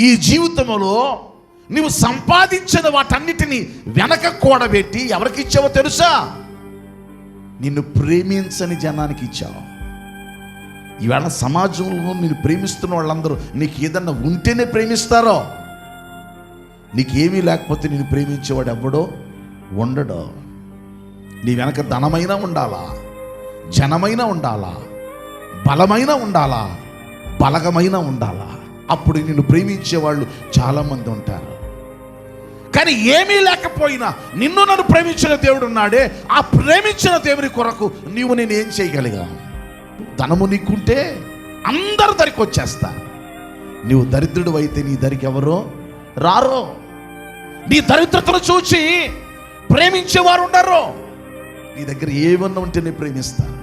ఈ జీవితంలో నువ్వు సంపాదించిన వాటన్నిటిని వెనక కూడబెట్టి ఎవరికి ఇచ్చావో తెలుసా? నిన్ను ప్రేమించని జనానికి ఇచ్చావు. ఈవేళ సమాజంలో నేను ప్రేమిస్తున్న వాళ్ళందరూ నీకు ఏదన్నా ఉంటేనే ప్రేమిస్తారో నీకేమీ లేకపోతే నేను ప్రేమించేవాడు ఎవడో ఉండడో. నీ వెనక ధనమైనా ఉండాలా? జనమైనా ఉండాలా? బలమైన ఉండాలా? బలగమైన ఉండాలా? అప్పుడు నిన్ను ప్రేమించే వాళ్ళు చాలామంది ఉంటారు. కానీ ఏమీ లేకపోయినా నిన్ను నన్ను ప్రేమించిన దేవుడు ఉన్నాడే. ఆ ప్రేమించిన దేవుని కొరకు నీవు నేను ఏం చేయగలిగా ధనము నీకుంటే అందరు దరికి వచ్చేస్తా నీవు దరిద్రుడు అయితే నీ దరికి ఎవరో రారో? నీ దరిద్రతను చూచి ప్రేమించేవారు ఉండరు. నీ దగ్గర ఏమన్నా ఉంటే నేను ప్రేమిస్తాను.